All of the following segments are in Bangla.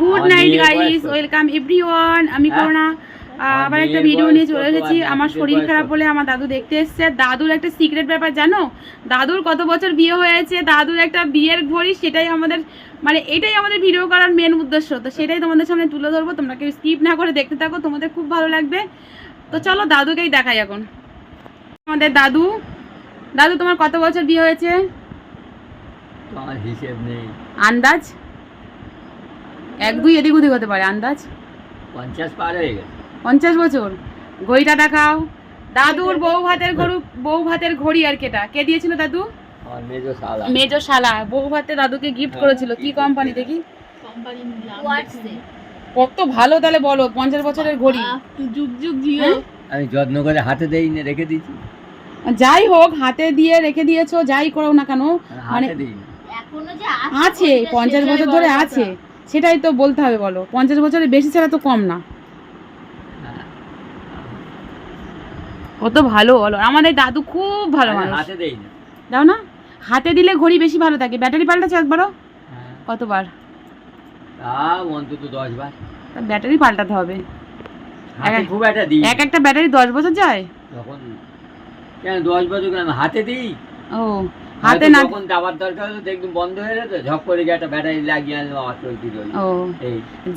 Good night guys? Welcome everyone আমি হ্যাঁ? করোনা। আবার একটা ভিডিও নিয়ে চলে এসেছি। আমার শরীর খারাপ? বলে আমার দাদু দেখতে এসেছে। দাদুর একটা সিক্রেট ব্যাপার জানো? দাদুর কত বছর বিয়ে হয়েছে দাদুর একটা বিয়ের ঘড়ি সেটাই আমাদের মানে এটাই আমাদের ভিডিও করার মেন উদ্দেশ্য। তো সেটাই তোমাদের সামনে তুলে ধরবো। তোমরা কেউ স্কিপ না করে দেখতে থাকো তোমাদের খুব ভালো লাগবে। তো চলো দাদুকেই দেখাই এখন। আমাদের দাদু। দাদু তোমার কত বছর বিয়ে হয়েছে? আমার হিসেব নেই। আন্দাজ? এক দুই এদিক ওদিক হতে পারে আন্দাজ? পঞ্চাশ পার হয়ে গেছে। পঞ্চাশ বছর। ঘড়িটা দেখাও। দাদুর বউ ভাতের গরু বউ ভাতের ঘড়ি আর কেটা? কে দিয়েছিল দাদু? আমার মেজো শালা। বউ ভাতে দাদুকে গিফট করেছিল। কি কোম্পানি দেখি? কত ভালো তাহলে বলো পঞ্চাশ বছরের ঘড়ি। যুগ যুগ জিও। হ্যাঁ? আমি যত্ন করে হাতে দেই না রেখে দিয়েছি। যাই হোক হাতে দিয়ে রেখে দিয়েছ যাই করো না কেন। মানে এখনও যে আছে পঞ্চাশ বছর ধরে আছে। সেটাই তো বলতে হবে বলো। পঞ্চাশ বছরের বেশি ছাড়া তো কম না। কত ভালো বলো। আমাদের দাদু খুব ভালো মানুষ। হাতে দেই না। দাও না। হাতে দিলে ঘড়ি বেশি ভালো থাকে। ব্যাটারি পাল্টাছো একবারও? হ্যাঁ। কতবার? অন্তত দশ বার তা ব্যাটারি পাল্টাতে হবে। এক- খুব একটা দিই। এক একটা ব্যাটারি দশ বছর যায়? তখন কেন দশ বছর কেন? হাতে দিই। ও। হাতে না যখন দাবার দরকার হলো দেখুন বন্ধ হয়ে যেত ঝপ করে গিয়ে একটা ব্যাটারি লাগিয়ে আনলাম আবার চলতি ও।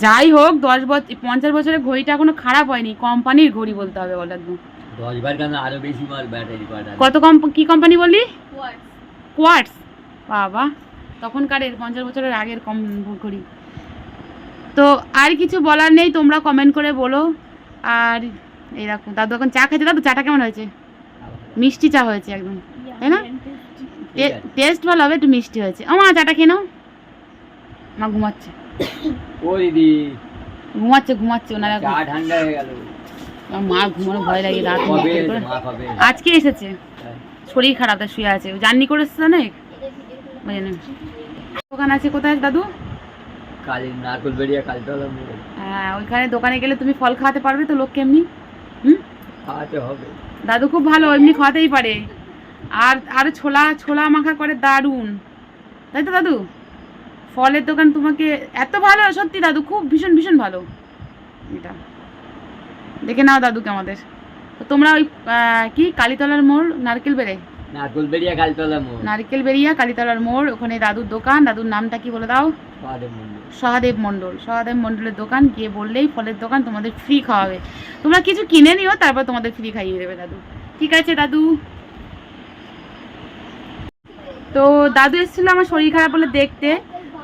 যাই হোক দশ বছর পঞ্চাশ বছরের ঘড়িটা এখনও খারাপ হয়নি কোম্পানির ঘড়ি বলতে হবে বলো একদম। দশ বার কেন আরও বেশি মাল ব্যাটারি কত কম কি কোম্পানি বললি? কোয়ার্টস বাবা তখনকার এর পঞ্চাশ বছরের আগের কম ঘড়ি। তো আর কিছু বলার নেই তোমরা কমেন্ট করে বলো। আর এই দেখো দাদু এখন চা খেতে দাদু চাটা কেমন হয়েছে? মিষ্টি চা হয়েছে একদম। টেস্ট ভালো হবে একটু মিষ্টি হয়েছে। আমার চাটা খেয়ে নাও। মা ঘুমাচ্ছে। ও দিদি। ঘুমাচ্ছে ঘুমাচ্ছে ওনারা ঠান্ডা হয়ে গেল। মা ঘুমানো ভয় লাগে রাত আজকে এসেছে। শরীর খারাপ তাই শুয়ে আছে। জার্নি করে এসেছে অনেক? দোকান আছে কোথায় দাদু? হ্যাঁ ওইখানে দোকানে গেলে তুমি ফল খাওয়াতে পারবে তো লোককে এমনি? হুম? খাওয়াতে হবে। দাদু খুব ভালো এমনি খাওয়াতেই পারে। আর আর ছোলা ছোলা মাখা করে দারুণ। তাই তো দাদু? ফলের দোকান তোমাকে এত ভালো সত্যি দাদু খুব ভীষণ ভীষণ ভালো। এটা। দেখে নাও দাদুকে আমাদের। তো তোমরা ওই কি কালীতলার মোড় নারকেল বেড়ে? নারকল বেরিয়ে কালতলা মোড়। নারকেল বেরিয়া কালীতলার মোড় ওখানে দাদুর দোকান। দাদুর নামটা কি বলে দাও? সহাদেব মণ্ডল। সহাদেব মণ্ডলের দোকান গিয়ে বললেই ফলের দোকান তোমাদের ফ্রি খাওয়াবে। তোমরা কিছু কিনে নিও তারপর তোমাদের ফ্রি খাইয়ে দেবে দাদু। ঠিক আছে দাদু? তো দাদু এসেছিল আমার শরীর খারাপ বলে দেখতে।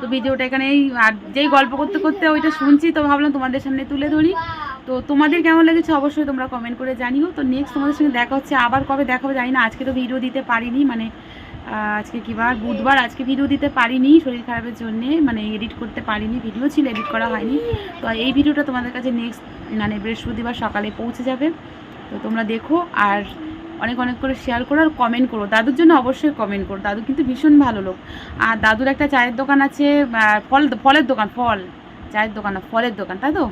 তো ভিডিওটা এখানেই, আর যেই গল্প করতে করতে ওইটা শুনছি, তো ভাবলাম তোমাদের সামনে তুলে ধরি। তো তোমাদের কেমন লেগেছে অবশ্যই তোমরা কমেন্ট করে জানিও। তো নেক্সট তোমাদের সঙ্গে দেখা হচ্ছে, আবার কবে দেখা হবে জানি না। আজকে তো ভিডিও দিতে পারিনি মানে আজকে কি বার? বুধবার আজকে ভিডিও দিতে পারিনি শরীর খারাপের জন্যে মানে এডিট করতে পারিনি ভিডিও ছিল এডিট করা হয়নি। তো এই ভিডিওটা তোমাদের কাছে নেক্সট মানে বৃহস্পতিবার সকালে পৌঁছে যাবে। তো তোমরা দেখো, আর অনেক অনেক করে শেয়ার করো আর কমেন্ট করো। দাদুর জন্য অবশ্যই কমেন্ট করো। দাদু কিন্তু ভীষণ ভালো লোক। আর দাদুর একটা চায়ের দোকান আছে ফল, ফলের দোকান, ফল। চায়ের দোকান ফলের দোকান, তাই তো?